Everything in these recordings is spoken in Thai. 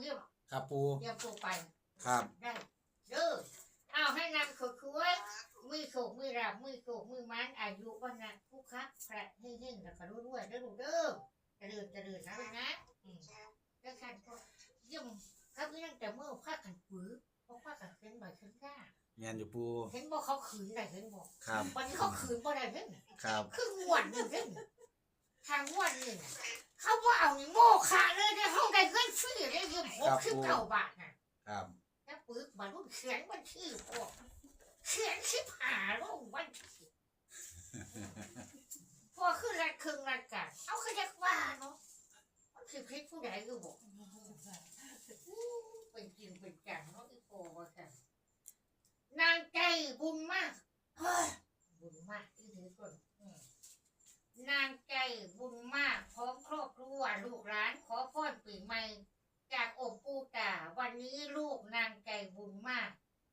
เยี่ยมครับปูเยี่ยมปูไปครับได้เด้อเอาให้นำขดคุยมือโขกมือราบมือโขกมือมันอายุวันนั้นผู้คับแผลเฮงๆแล้วก็รวยๆเด้อลูกเด้อเจริญเจริญนะลูกนะอืมแล้วกันก็เยี่ยมครับนี่ตั้งแต่เมื่อพากันปื้อเพราะพากันเข็นบ่อยเข็นก้าแม่นอยู่ปูเห็นบอกเขาขืนได้เห็นบอกครับวันนี้เขาขืนบ่ได้เห็นครับคืองวดหนึ่งเห็นทางงวดหนึ่ง เขาว่าเอานี่โม่ขาเลยในห้องได้เงินฟรีได้เงินหกสิบเก้าบาทน่ะครับแล้วปึกบรรลุเขียนบัญชีพวกเขียนชิบหาลงบัญชีพอคือรัดครึ่งรัดกันเอาขยักว่าเนาะมันคือคลิปผู้ใดก็บอกอู้เป็นจริงเป็นจังเนาะอีโปว่ากันนางใจบุญมากเฮ้ยบุญมากที่ถือคนอืมนางใจบุญมากพร้อมครอบครัวลูกหลานขอพรปีใหม่ จากองค์ปู่ตาวันนี้ลูกนางใจบุญมาก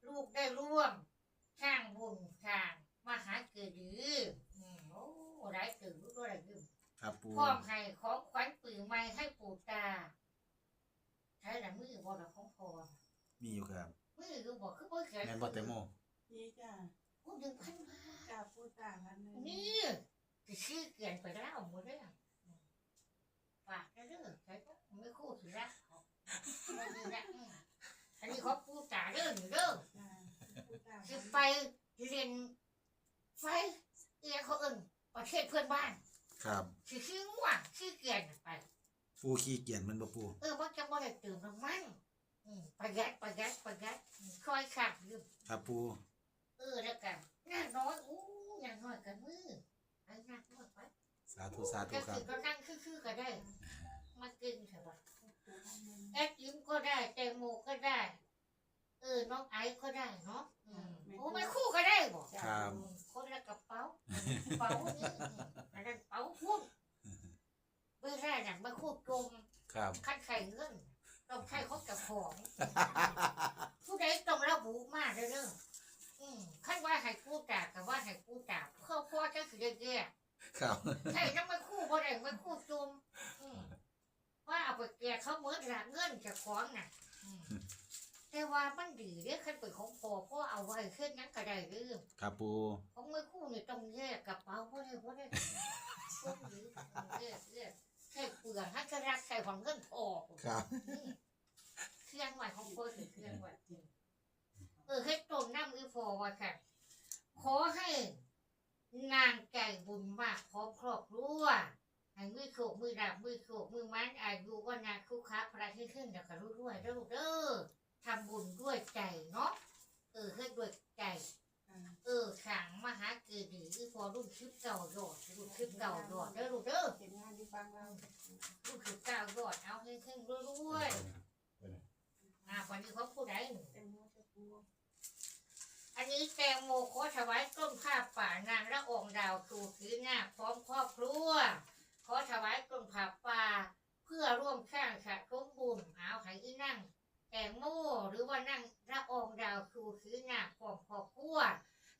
ลูกได้ร่วมช่างบุญทางมหาเกิดดืออืมโอ้ไรเกิดรู้ด้วยอะไรดืม ครับปู พร้อมให้ของขวัญปีใหม่ให้ปู่ตาใช้ละมือบอลของพอ มีอยู่ครับ มือก็บอกคือบ่เขียน แม่นบ่แตงโม นี่จ้ะ พูดถึงพันมา จ้าพูดต่างกันเลย นี่จะชื่อเกียนไปแล้วหมดเลยอะฝากได้เด้อใช่ปะไม่คู่ถือละไม่ดีละอืมอันนี้เขาปู่ตาเด้อห นูเด้อจ้าพูดต่างคือไปเรียนไฟเอียเขาเอิ้นประเทศเพื่อนบ้านครับคือชื่อว่าชื่อเกียนไป ปูขี้เกียจมันบ่ปูเออว่าจะบ่ได้ตื่นน้ำมันอืมประหยัดประหยัดประหยัดอืมคอยขาดลืมครับปูเออแล้วกันหน้าน้อยอู้หน้าน้อยกันมือไอ้หน้าน้อยไปสาธุสาธุก็ครัคืบ อก็นั่งคือๆก็ได้ มากินเถอะวะพูดต่างกันแอดยิ้มก็ได้แตงโมก็ได้ เออ น้องไอซ์ก็ได้เนาะอืมโอ้ไม่คู่ก็ได้บ่ครับ คนละกระเป๋ากระเป๋านี่อันนั้นเป๋าหุ้นไม่ได้น่ะไม่คู่จมครับ คันไข่เงินต้องใช้ของกับของ ผู้ใดต้องระบุมากเลยเด้ออืมขั้นว่าให้กู้จ่ากับว่าให้กู้จ่าเพื่อพ่อจะคือแย่ครับ ๆใช่ต้องไม่คู่บ่ได้ไม่คู่จมอืมว่าเอาไปแก่เขาเหมือนหลักเงินจากของน่ะอืม แต่ว่ามันดีเด้อขั้นเป็นของพ่อพ่อเอาไว้ขึ้นนั้นก็ได้เด้อครับปูของมือคู่นี่ต้องแยกกระเป๋าเพราะได้เพราะได้พวกนี้แยกแยกแค่เปลือกให้กระรักใส่ของเงินออกครับเครื่องไหวของเฟิร์สเครื่องไหวเออให้ตรงน้ำอือพอว่าค่ะ ขอให้นางไก่บุญมากพร้อมครอบครัวให้มือโขกมือดับมือโขกมือมันอายุว่านานคุกคักพระที่ขึ้นเดี๋ยวก็รู้ด้วยเด้อลูกเด้อ ทำบุญด้วยใจเนาะเออให้ด้วยใจ อ่าเออขังมหาเกิดดีคือพอรุ่นคลิปเก่าโดดรุ่นคลิปเก่าโดดเด้อลูกเด้อเห็นงานที่ฟังเรารุ่นคลิปเก่าโดดเอาให้ขึ้นรวยๆอ่าวันนี้เขาพูดได้หนึ่งเต็มหัวจะปูอันนี้แตงโมขอถวายต้นผ้าป่านางละอองดาวครูถือหน้าพร้อมครอบครัวขอถวายต้นผ้าป่า เพื่อร่วมข้างสะสมบุญเอาให้อีนั่ง แตงโมหรือว่านั่งละองดาวคูคือหน้าพร้องขอกั้ว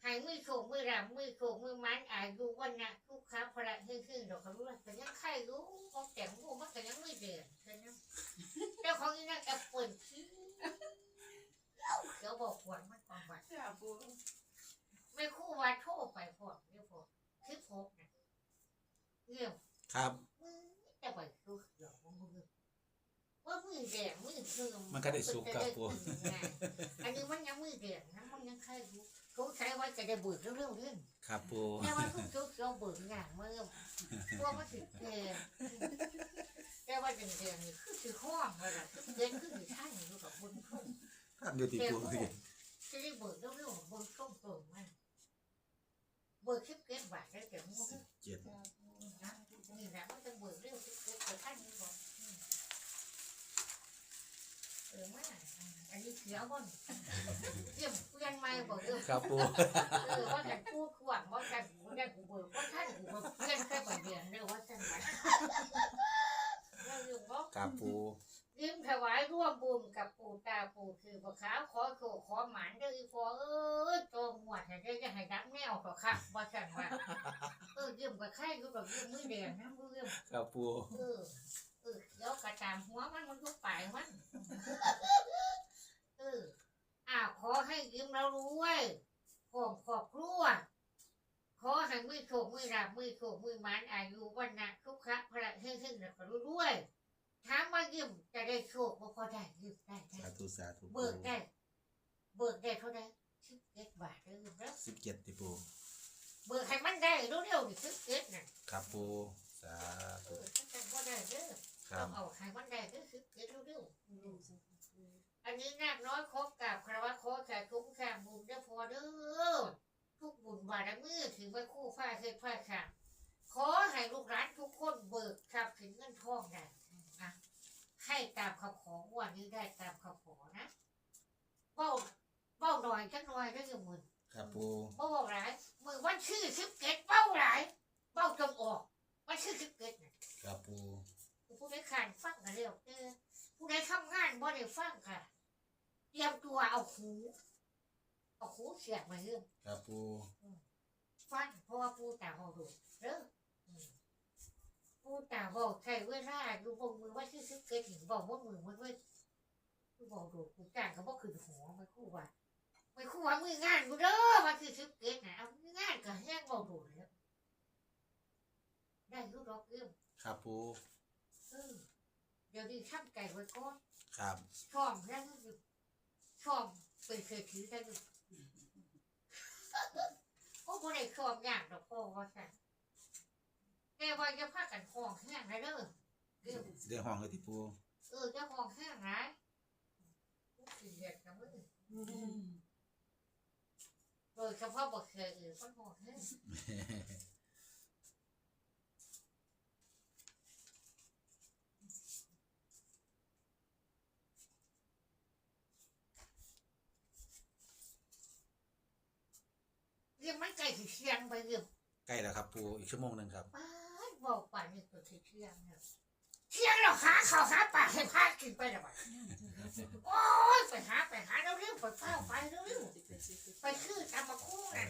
ให้มือโขกมือรำมือโขกมือมันอายุวันนะทุกค้าพระหึ่งๆดอกกระรู้แต่ยังไข่รู้ของแตงโมมันก็ยังไม่เดือดใช่ไหมเจ้าของอีนั่งแอปเปิลชี้เดี๋ยวบอกหวนมันก่อนว่า จ้าปู ไม่คู่ว่าโทษไปพอเรียกพอคือพกนะเรื่อง ครับ มือจะไปคือเขียวว่ามือว่ามือแดงมือ เคืองมันก็ได้สุกครับปู อันนี้มันยังมือแดงนะมันยังใครรู้เขาใช้ไว้จะได้เบิกเร็วๆเรื่องครับปูแต่ว่าทุกทุกเราเบิกอย่างเมื่อตัวมันถึงแดงแต่ว่าแดงๆนี่คือคือห้องเลยล่ะคือเด่นคือมีท่านอยู่กับบนทุ่งครับอยู่ที่แต่ปูโอ้จะได้เบิกเร็วๆบนทุ่งตรงมันเบิกคิดเก็บบาทได้แต่มือเจ็ดจ้าปูนะนี่แหละมันจะเบิกเร็วที่สุดแต่ท่านนี่บอกอืม เออมาอันนี้เขียวบนเยี่ยมเพื่อนไม่บอกเออครับปูเออว่ากันพูดขวางว่ากันว่ากันกูเบิกว่าท่านกูเบิกเพื่อนแค่ประเดียนเรียกว่าท่านไหนเราอยู่บอกครับปูยิ้มถวายร่วมบุญกับปู่ตาปู่คือพระขาวขอโขขอหมานเด้ออีฟอเออโจมหวดให้ได้จะให้ดักแนวก็ค่ะว่าท่านว่าเออยิ้มกับไข่ก็แบบยิ้มมือแดงนะมือยิ้มครับปูเออามหัวมันมันทุกปลายมัน เอออ่าขอให้ยิ้มแล้วรวยขอบขอบครัวขอให้มือโฉกมือราบมือโฉกมือหมันอายุวันนะทุกขะพระเฮ้งๆแล้วก็รวยๆถามว่ายิ้มจะได้โชคบ่พอได้ยิ้มได้ได้ สาธุสาธุปูเบิกได้ เบิกได้เท่าไหร่สิบเอ็ดบาทเด้อแล้วสิบเจ็ดติปูเบิกให้มันได้เร็วๆนี่สิบเอ็ดน่ะ ครับปูสา เอ ธุ อถ้าแต่บ่ได้เด้อ ครัต้บองเอาให้มันได้เด้อสิบเอ็ดเร็วลูกสาวปูๆอันนี้นาคน้อยครบกับคารวะขอแขกคุ้มข้างบุญเด้อพอเด้อทุกบุญบารมีถือไว้คู่ฟ้าเฮ็ดฟ้าข้างขอให้ลูกหลานทุกคนเบิกทรัพย์ถึงเงินทองได้นะให้ตามคำขอวันนี้ได้ตามคำขอนะเบ้าเบ้าหน่อยจักหน่อยได้ออยู่มึง ครับปูเบ้าหลายมือวันชื่อสิบเก็ดเบ้าหลายเบ้าจนออก วันชื่อสิบเก็ดน่ะครับปู ผู้ใดขานฟังกันเร็วเด้อผู้ใดทำงานบ่ได้ฟังค่ะ เตรียมตัวเอาหูเอาหูเสียบมาเรื่องครับปูฟังเพราะว่าปูตาเบาดูเด้ออืมปูตาเบาใช้เวลาอยู่บนมือว่าชื่อสิบเก็ดหนึ่งบอกว่ามือมันไว้กูบอกดูกูจ้างเขาบอกขึ้นหัวไม่คู่ว่าไม่คู่ว่ามืองานกูเด้อว่าคือสิบเก็ดนะเอามืองานก็แห้งเบาดูแล้วได้รู้ดอกเอื้อมครับปู เออเดี๋ยวนี้ทำไก่ไว้ก่อนครับช่องแล้วก็อยู่ช่องเป็นเศรษฐีได้อยู่โอ้บ่ได้ช่องอย่างดอกพ่อว่าสั่นแต่ว่าจะพากันห้องแห้งนะเด้อเดี๋ยวสิได้ห้องเลยติปูเออจะห้องแห้งนะกูสิเรียกนะมึงโดยเฉพาะบ่เคยเออมันห้องแห้ง เรื่องมันไก่สิเชียงไปเรื่องใกล้แล้วครับปูอีกชั่วโมงหนึ่งครับ ป้าดบอกป่านนี่ก็สิเชียงเนี่ยเชียงเราหาข้าวหาปลาให้พากินไปแล้วบัดโอ้ยไปหาไปหาเร็วๆไปเฝ้าไปเร็วๆไปคือตามมาคู่น่ะ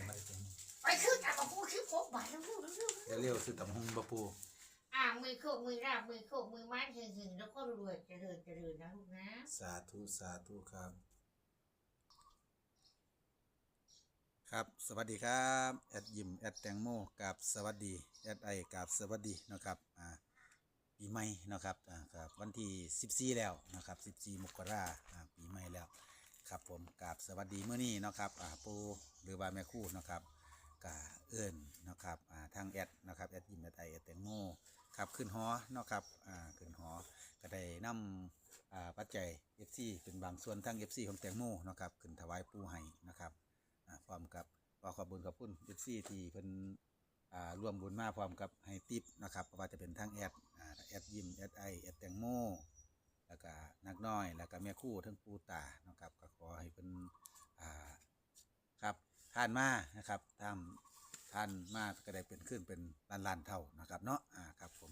ไปคือตามมาคู่คือพบบาทเร็วๆเร็ว เดี๋ยวเร็วคือตำหงบ่ปูๆอ่ามือโคกมือราบมือโคกมือไม้หึงๆแล้วก็รวยเจริญเจริญนะลูกนะ สาธุสาธุครับ ครับสวัสดีครับแอดยิมแอดแตงโมกับสวัสดีแอดไอกับสวัสดีนะครับอ่าปีใหม่นะครับอ่าครับวันที่14แล้วนะครับ14มกราอ่าปีใหม่แล้วครับผมกับสวัสดีเมื่อนี้นะครับอ่าปูหรือว่าแม่คู่นะครับกาเอิญนะครับอ่าทางแอดนะครับแอดยิมแอดไอแอดแตงโมครับขึ้นหอนะครับอ่าขึ้นหอก็ได้นำอ่าปัจจัย FC เป็นบางส่วนทั้ง FC ของแตงโมนะครับขึ้นถวายปูให้นะครับ พร้อมกับขอขอบคุญขอบคุณ FC ที่เพิ่นอ่าร่วมบุญมาพร้อมกับให้ติปนะครับว่าจะเป็นทั้งแอดอ่าแอดยิมแอดไอแอดแตงโมแล้วก็นักน้อย แล้วก็แม่คู่ทั้งปูตานะครับก็ขอให้เป็นอ่าครับท่านมานะครับท่าท่านมาก็ได้เป็นขึ้นเป็นล้านล้านๆเท่านะครับเนาะอ่าครับผม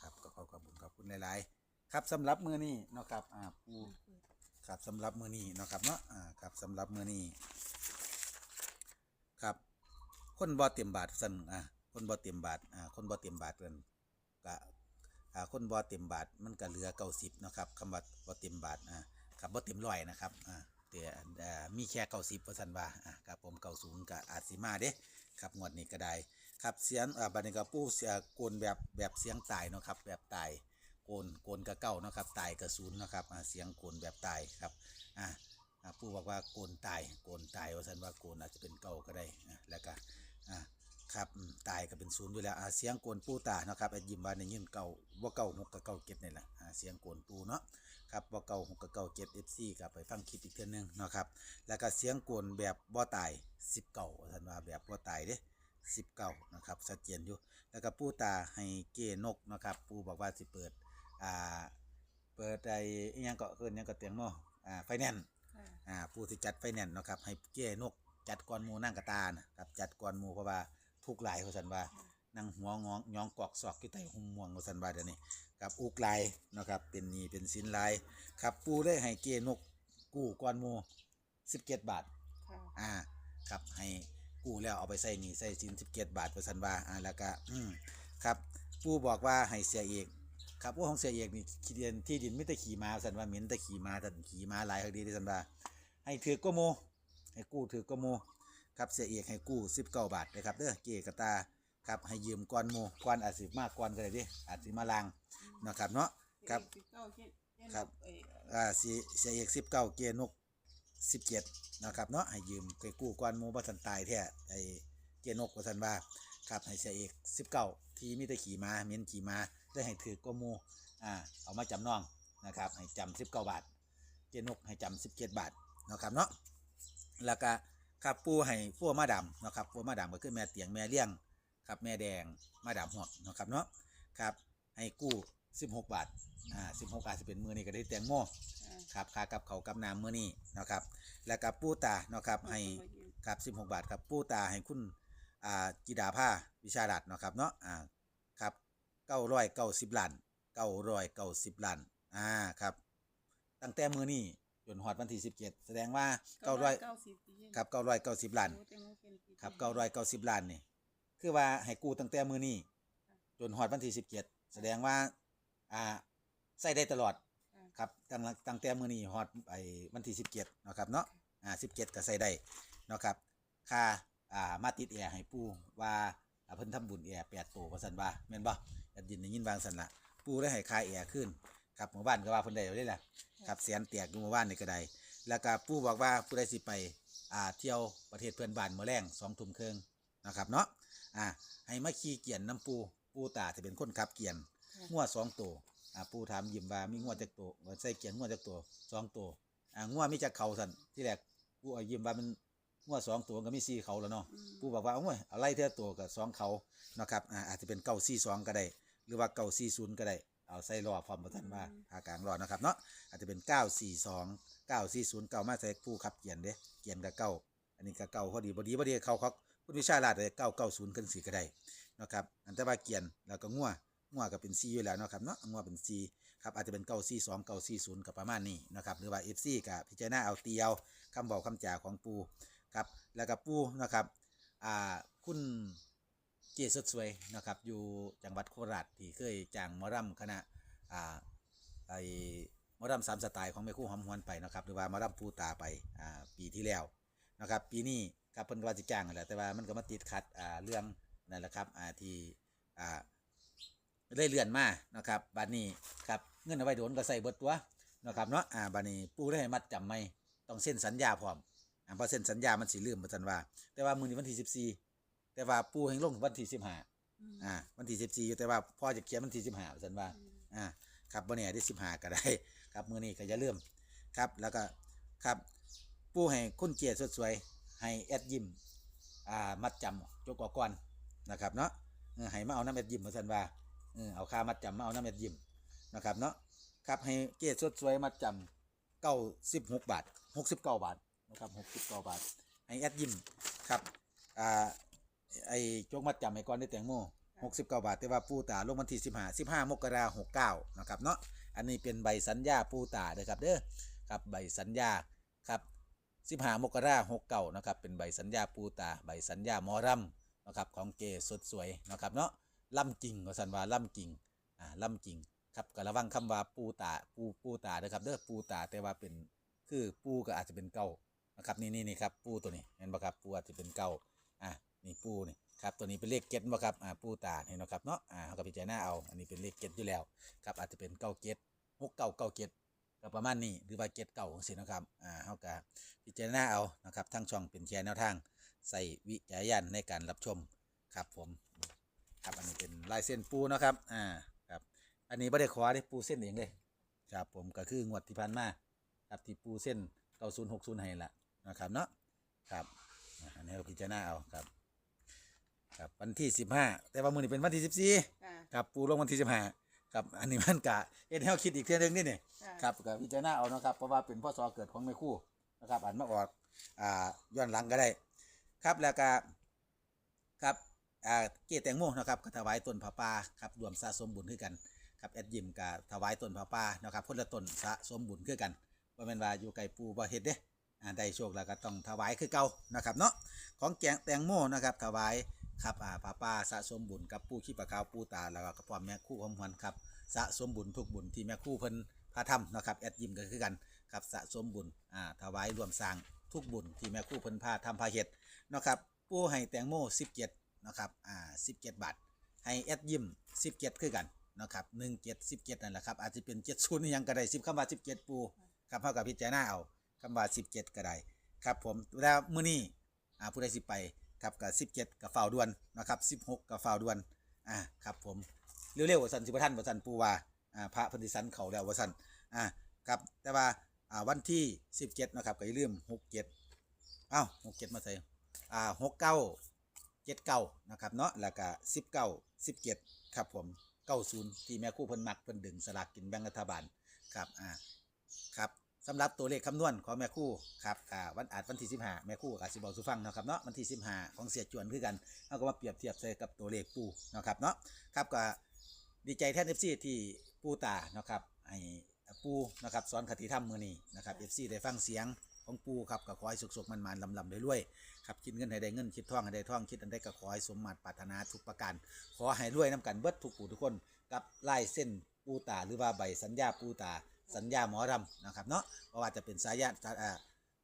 ครับก็ขอขอบคุณขอบคุณหลายๆ ครับสำหรับมือนี้เนาะครับอ่าปูครับสำหรับมือนี้เนาะครับเนาะอ่าครับสำหรับมือนี้ คนบ่เตรียมบาทสั่นอ่าคนบ่เตรียมบาทอ่าคนบ่เตรียมบาทเพิ่นก็อ่าคนบ่เต็มบาทมันก็เหลือเก้าสิบนะครับคำว่าบ่เต็มบาทอ่าครับบ่เต็มร้อยนะครับอ่าแต่อ่ามีแค่เก้าสิบเปอร์เซ็นต์ว่าอ่าครับผมเก้าศูนย์ก็อาจสิมาเด้ครับงวดนี้ก็ได้ครับเสียงอ่าบัดนี้ก็ปู้เสียโกนแบบแบบเสียงตายเนาะครับแบบตายโกนโกนก็เก้านะครับตายก็ศูนย์นะครับอ่าเสียงโกนแบบตายครับอ่าอ่าปู่บอกว่าโกนตายโกนตายว่าซั่นว่าโกนอาจจะเป็นเก้าก็ได้แล้วก็ อ่าครับอืมตายก็เป็นศูนย์อยู่แล้วอ่าเสียงโกนปูตาเนาะครับไอ้ยิ้มว่าในยินเก่าว่าเก่าหกกับเก่าเก็บนี่แหละอ่าเสียงโกนปูเนาะครับว่าเก่าหกกับเก่าเก็บเอฟซีกับไปฟังคลิปอีกเทื่อนึงเนาะครับแล้วก็เสียงโกนแบบบ่ตายสิบเก่าท่านว่าแบบบ่ตายเด้สิบเก่านะครับชัดเจนอยู่แล้วก็ปูตาให้เกนกนะครับปูบอกว่าสิเปิดอ่าเปิดไอ้อิหยังก็เอิ้นหยังก็เตียงเนาะอ่าไฟแนนซ์ค่ะ อ่าผู้ที่จัดไฟแนนซ์เนาะครับให้เก้นก จัดก่อนหมูนั่งกระตานะครับจัดก่อนหมูเพราะว่าทุกหลายเขาสันว่านั่งหัวงองยองกอกศอกอยู่ใต้หุ่มม่วงเขาสันว่าเดี๋ยวนี้กับอุกลายเนาะครับเป็นหนี่เป็นสินลายครับปูได้ให้เก้นกกู้ก่อนหมูสิบเจ็ดบาทค่ะอ่าครับให้กู้แล้วเอาไปใส่หนี้ใส่สินสิบเจ็ดบาทเขาสันว่าอ่าแล้วก็อืมครับปูบอกว่าให้เสียเอกครับว่าของเสียเอกนี่ที่ดินที่ดินไม่แต่ขี่ม้าสันว่าเหม็นแต่ขี่ม้าแต่ขี่ม้าหลายคดีที่สันว่าให้ถือก็โม ให้กู้ถือกโมครับเสียเอกให้กู้สิบเก้าบาทนะครับเด้อเกกตาครับให้ยืมก้อนโมก้อนอาจสิมากก้อนก็ได้เดิอาจสิมาลางนะครับเนาะครับ ครับอ่าสีเสียเอกสิบเก้าเกนกสิบเจ็ดนะครับเนาะให้ยืมไปกู้ก้อนโมบ่ทันตายแท้ไอ้เกนกว่าทันว่าครับให้เสียเอกสิบเก้าที่มีแต่ขี่ม้าเม็นขี่ม้าได้ให้ถือกโมอ่าเอามาจำนองนะครับให้จำสิบเก้าบาทเจนกให้จำสิบเจ็ดบาทนะครับเนาะ แล้วก็ครับปูให้ฟัวมาดำเนาะครับฟัวมาดำก็คือแม่เตียงแม่เลี้ยงครับแม่แดงมาดำหวกเนาะครับเนาะครับให้กู้สิบหกบาทอ่าสิบหกบาทสิเป็นมือนี่ก็ได้แตงโมอ่าครับค่ากับเขาวกับน้ำมือนี่เนาะครับ แล้วก็ปูตาเนาะครับให้ครับสิบหกบาทครับปูตาให้คุณอ่าจิดาผ้าวิชาดัตเนาะครับเนาะอ่าครับเก้าร้อยเก้าสิบล้านเก้าร้อยเก้าสิบล้านอ่าครับตั้งแต่มือนี่ จนหอดวันที่สิบเจ็ดแสดงว่าเก้าร้อยเก้าสิบปีครับเก้าร้อยเก้าสิบล้านโอ้แต่งโมเป็นปีครับเก้าร้อยเก้าสิบล้านนี่คือว่าให้กู้ตั้งแต่มือนี่จนหอดวันที่สิบเจ็ดแสดงว่าอ่าใส่ได้ตลอดอ่าครับตั้งตั้งแต่มือนี่หอดไอ้วันที่สิบเจ็ดนาะครับเนาะอ่าสิบเจ็ดก็ใส่ได้เนาะครับค่าอ่ามาติดแอร์ให้ปู่ว่าอ่าเพิ่นทำบุญแอร์แปดตัวว่าสันว่าแม่นบ่แอดยินได้ยินวางสันละปู่ได้ให้ค่าแอร์ขึ้น ครับหมู่บ้านก็ว่าเพิ่นได้เอาได้ล่ะครับแสนแตกอยู่หมู่บ้านนี่ก็ได้แล้วก็ปู่บอกว่าผู้ใดสิไปอ่าเที่ยวประเทศเพื่อนบ้านมื้อแรงสองทุ่มครึ่งนะครับเนาะอ่าให้มาขี่เกียนน้ำปูปูตาจะเป็นคนขับเกียนงัวสองตัวอ่าปู่ถามยิ้มว่ามีงัวจักตัวว่าใส่เกียนงัวจักตัวสองตัวอ่างัวมีจักเขาสันที่แรกปู่เอายิ้มว่ามันงัวสองตัวก็มีสี่เขาแล้วเนาะอืมปู่บอกว่าโอ้ยเอาไล่เท่าตัวกับสองเขานะครับอ่าอาจจะเป็นเก้าสี่สองก็ได้ หรือว่าเก้าสี่ศูนย์ก็ได้ เอาใส่รอพร้อมประทันว่าทากลางรอนะครับเนาะอาจจะเป็นเก้าสี่สองเก้าสี่ศูนย์เก้ามาใส่ปู่ขับเกียนเด้เกียนกับเก้าอันนี้ก็เก้าพอดีพอดีพอดีเขาเขาคุณวิชาลาดเลยเก้าเก้าศูนย์ขึ้นสี่ก็ได้นะครับอันแต่ว่าเกียนแล้วก็งัวงัวก็เป็นซีอยู่แล้วเนาะครับเนาะงัวเป็นซีครับอาจจะเป็นเก้าซีสองเก้าซีศูนย์กับประมาณนี้นะครับหรือว่าเอฟซีกับพิจารณาเอาเตียวคำบอกคำจ่าของปูครับแล้วก็ปูนะครับอ่าคุณ เจสุดสวยนะครับ อยู่จังหวัดโคราชที่เคยจ้างมอรำคณะอ่าไอหมอรำสามสไตล์ของแม่คู่หอมหวนไปนะครับหรือว่ามอรำปูตาไปอ่าปีที่แล้วนะครับ ปีนี้ครับเพิ่นก็ว่าจะจ้างแหละแต่ว่ามันก็มาติดขัดอ่าเรื่องนั่นแหละครับอ่าที่อ่าได้เลื่อนมานะครับบัดนี้ครับเงินเอาไว้โดนก็ใส่เบิดตัวนะครับเนาะอ่าบัดนี้ปูได้ให้มัดจำไม่ต้องเซ็นสัญญาพร้อมอ่าพอเซ็นสัญญามันสิลืมบ่ทันว่า แต่ว่ามือนี้วันที่14 แต่ว่าปู่ให้ลงวันที่15อืมอ่า วันที่14อยู่แต่ว่าพ่อจะเขียนวันที่15ว่าซั่นว่าอืมอ่า ครับบ่แน่ได้15ก็ได้ ครับมื้อนี้ก็อย่าลืมครับ แล้วก็ ครับ ปู่ให้คุณเกียรติสดสวย ให้แอดยิมอ่า มัดจำจกออกก่อนนะครับ เนาะเออให้มาเอาน้ำแอดยิมว่าซั่นว่าเออเอาค่ามัดจำมาเอาน้ำเม็ดยิ้มนะครับ เนาะ ครับ ให้เกศสดสวยมัดจำเก้าสิบหกบาทหกสิบเก้าบาทนะครับหกสิบเก้าบาท ให้แอดยิ้มครับ อ่า ไอ้โจกมัดจำให้ก่อนได้แตงโมหกสิบเก้าบาท แต่ว่าปูตาลงวันที่สิบห้าสิบห้ามกราหกเก้านะครับเนาะอันนี้เป็นใบสัญญาปูตาเด้อครับเด้อครับใบสัญญาครับสิบห้ามกราหกเก้านะครับเป็นใบสัญญาปูตา ใบสัญญาหมอรำนะครับของเกศสดสวยนะครับเนาะล่ำจริงว่าสันว่าล่ำจริงอ่าล่ำจริงครับก็ระวังคำว่าปูตาปูปูตาเด้อครับเด้อปูตาแต่ว่าเป็นคือปูก็อาจจะเป็นเก่านะครับนี่นี่นี่ครับปูตัวนี้เห็นบ่ครับปูอาจจะเป็นเก่าอ่า นี่ปูนี่ครับตัวนี้เป็นเลขเก็ตบ่ครับอ่าปูตาเห็นบ่ครับเนาะอ่าเขาก็พิจารณาเอาอันนี้เป็นเลขเก็ตอยู่แล้วครับอาจจะเป็นเก้าเก็ตหกเก้าเก้าเก็ตก็ประมาณนี้หรือว่าเก็ตเก่าจังซี่นะครับอ่าเขาก็พิจารณาเอานะครับทั้งช่องเป็นแชร์แนวทางใส่วิจารณญาณในการรับชมครับผมครับอันนี้เป็นลายเส้นปูนะครับอ่าครับอันนี้ไม่ได้ขอได้ปูเส้นเองเลยครับผมก็คืองวดที่ผ่านมาครับที่ปูเส้นเก้าศูนย์หกศูนย์ให้ละนะครับเนาะครับอันนี้เราพิจารณาเอาครับ ครับวันที่สิบห้าแต่ว่ามือนี้เป็นวันที่สิบสี่ค่ะครับปูลงวันที่สิบห้าครับอันนี้มันกะเอ็นให้เราคิดอีกเทื่อนึงนี่นี่ค่ะครับกับพิจารณาเอานะครับเพราะว่าเป็นพ่อซอเกิดของแม่คู่นะครับอ่านมาออกอ่าย้อนหลังก็ได้ ครับแล้วก็ครับอ่าเกศแตงโมนะครับก็ถวายต้นผาป่าครับรวมสะสมบุญคือกันครับแอดยิมกับถวายต้นผาป่านะครับคนละต้นสะสมบุญคือกันว่าแม่นว่าอยู่ไกลปูบ่เฮ็ดเด้อ่าได้โชคแล้วก็ต้องถวายคือเก่านะครับเนาะของแกงแตงโมนะครับถวาย ครับอ่าผาป่าสะสมบุญกับปูขี้ปลาขาวปูตาแล้วก็กระป๋อมแม่คู่ของหวนครับสะสมบุญทุกบุญที่แม่คู่เพิ่นพาทำนะครับแอดยิมก็คือกันครับสะสมบุญอ่าถวายรวมสร้างทุกบุญที่แม่คู่เพิ่นพาทำพาเฮ็ดนะครับปูให้แตงโม17นะครับอ่า17 บาท ให้แอดยิม17 คือกันนะครับ17 17นั่นแหละครับอาจจะเป็น70นี่ยังก็ได้10คำว่า17 ปูครับเฮากับพิจารณาเอาคำว่า 17 ก็ได้ครับผมแล้วมื้อนี้อ่าผู้ใดสิไป ครับกับ17กับฝ่าวด่วนนะครับ16กับฝ่าวด่วนอ่าครับผมเร็วๆว่าซั่นสิบ่ทันว่าซั่นปูวาอ่าพระพันธิสันเขาแล้วว่าซั่นอ่าครับแต่ว่าอ่าวันที่17นะครับก็อย่าลืม67อ้าว67มาใส่อ่า69เก้าเจ็ดเก้านะครับเนาะแล้วก็สิบเก้าสิบเจ็ดครับผมเก้าศูนย์ที่แม่คู่เพิ่นมักเพิ่นดึงสลากกินแบ่งรัฐบาลครับอ่าครับ สำหรับตัวเลขคำนวณของแม่คู่ครับอ่าวันอาจวันที่สิบห้าแม่คู่กับสิบอกสุฟังนะครับเนาะวันที่สิบห้าของเสียจวนคือกันเราก็มาเปรียบเทียบใส่กับตัวเลขปูนะครับเนาะครับก็ดีใจแทนเอฟซีที่ปูตานะครับให้ปูนะครับสอนคติธรรมมือนี้นะครับเอฟซีได้ฟังเสียงของปูครับก็ขอให้สุขๆมันๆลำๆเรื่อยๆครับคิดเงินให้ได้เงินคิดท่องให้ได้ท่องคิดอันใดก็ขอให้สมมาตรปรารถนาทุกประการขอให้รวยน้ำกันเบิดทุกผู้ทุกคนกับลายเส้นปูตาหรือว่าใบสัญญาปูตา สัญญาหมอรำนะครับเนาะเพราะว่าจะเป็นสายญาติอ่า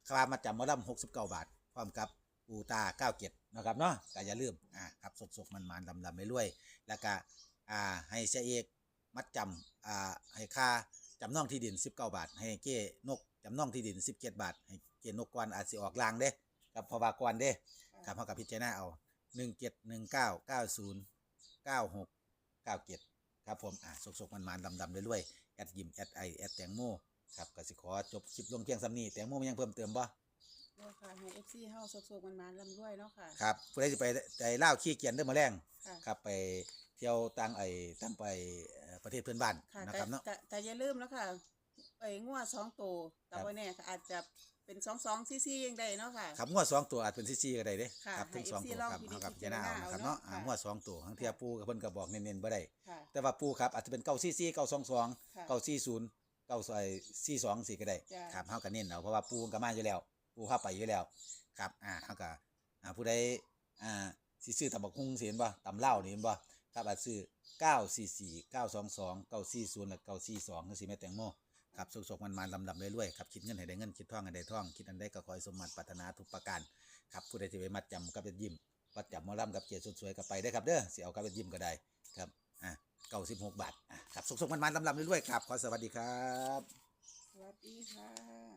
คามาจำหมอรำหกสิบเก้าบาท พร้อมกับปูตาเก้าเก็ดนะครับเนาะก็อย่าลืมอ่าครับสดๆมันมันลำลำไม่ลุ้ยแล้วก็อ่าให้เชเอกมัดจำอ่าให้ค่าจำนองที่ดิน 19 บาท ให้เก้นกจำนองที่ดิน 17 บาท ให้เก้นกกวนอาจสิออกลางเด้กับพวากวนเด้ครับเท่ากับพิจารณาเอา 1 7 1 9 9 0 9 6 9 7 ครับผมอะสกสกมันมันดำดำเรื่อยๆแอดยิมแอดไอแอดแตงโมครับก็สิขอจบคลิปลงเพียงสำนีแตงโมมียังเพิ่มเติมบ่เด้อค่ะให้ FC เฮาสุกๆมันๆร่ำรวยเนาะค่ะ ครับผู้ใดสิไปใจเล่าวขี้เกียจเด้อมาแรงค่ะครับไปเที่ยวต่างไอตั้งไปเอ่อประเทศเพื่อนบ้านค่ะนะแต่ครับเนาะ แต่แต่อย่าลืมแล้วค่ะไอ้งัวสองตัวแต่ครับว่าเนี่ยค่ะอาจจะ เป็นสองสองซีซียังได้เนาะค่ะ ครับงวดสองตัวอาจเป็นซีซีก็ได้เด้ค่ะครับทั้งให้สอง FC ตัวลองครับพิเอาจกับพิจารณาเอานะครับเนาะอ่าค่ะ งวดสองตัวทั้งเทียปูกับเพิ่นก็บอกเน้นๆบ่ได้ ค่ะ แต่ว่าปูครับอาจจะเป็นเก้าซีซีเก้าสองสองค่ะเก้าสี่ศูนย์เก้าซอยสี่สองสี่ก็ได้จ้ะ ครับเฮาก็เน้นเอาเพราะว่าปูก็มาอยู่แล้ว ปูเข้าไปอยู่แล้วครับอ่าเฮาก็อ่าผู้ใดอ่าสิซื้อตำบักหุ่งสิเห็นบ่ตำเหล้านี่เห็นบ่ครับอาจซื้อ944 922 940และ942จังซี่แม่แตงโม ครับสุกๆมันมาลำๆเรื่อยๆครับคิดเงินให้ได้เงินคิดท่องให้ได้ท่อง คิดอันใดก็คอยสมมัติปรารถนาทุกประการครับผู้ใดที่ไปมัดจำกับเป็นยิ้มมัดจำมอลำกับเกียรติสวยๆก็ไปได้ครับเด้อเสียเอากับเป็นยิ้มก็ได้ครับอะเก้าสิบาทอะครับสุกๆมันมาลำๆเรื่อยๆครับขอสวัสดีครับ สวัสดีค่ะ